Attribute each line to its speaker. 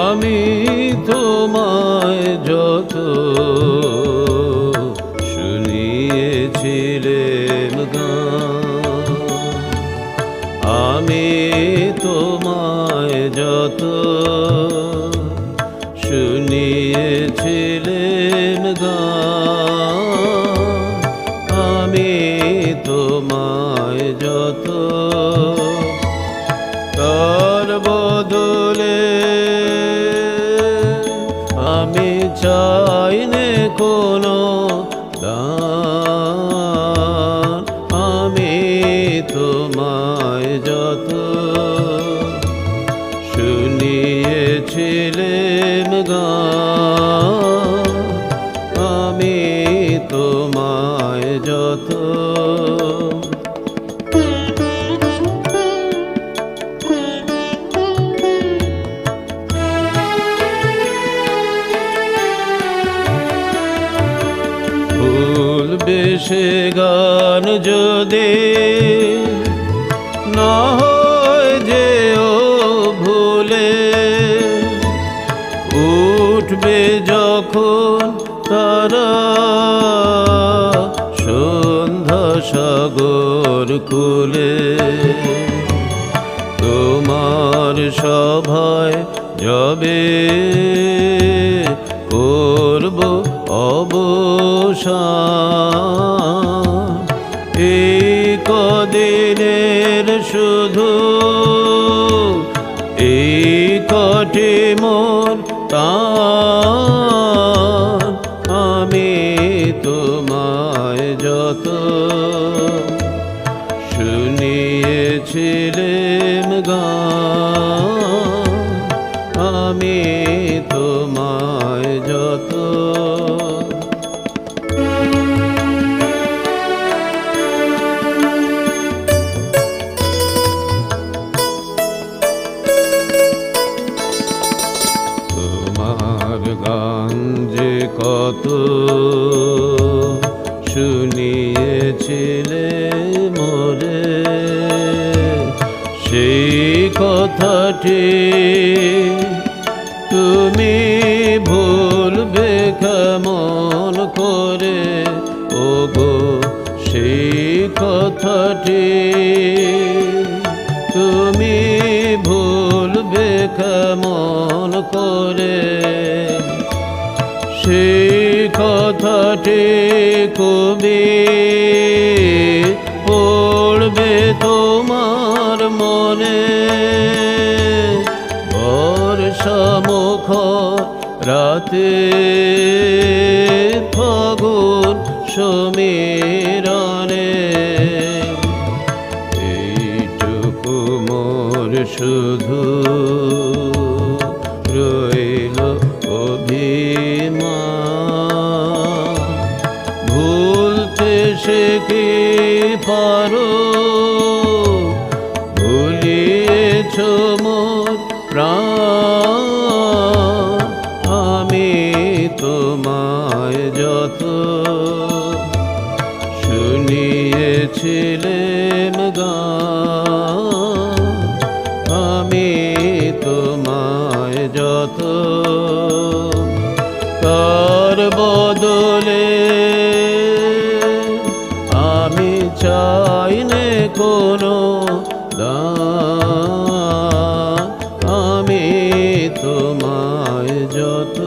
Speaker 1: আমি তোমায় যত শুনিয়েছিলেম গান আমি তোমায় যত তোমায় যত তার বদলে আমি চাই নে কোনো দান। আমি তোমায় যত শুনিয়েছিলেন গান। বেশে গান যদি না হয় যে ও ভুলে, উঠবে যখন তারা সন্ধ্যা সাগর কুলে। তোমার সভায় যাবে, করব অবসান এই শুধু এই কটি তান আমি তোমায় যত শুনিয়েছিলেম গান আমি তোমায় যত তোমার গান যে কত শুনিয়েছিলে মোরে, সেই কথাটি তুমি ভুলবে কেমন করে? ও গো সেই কথাটি তুমি ভুলবে কেমন সেই কথাটি কবি পড়বে তোমার মনে। বর্ষা রাতে ফাগুন সমীরণে। এইটুকু মোর শুধু ভুলতে সে কি পারো? ভুলিয়েছ মোর প্রাণ। আমি তোমায় যত শুনিয়েছিলেম গান, আমি তোমায় যত আমি চাইনে কোনো দান। আমি তোমায় যত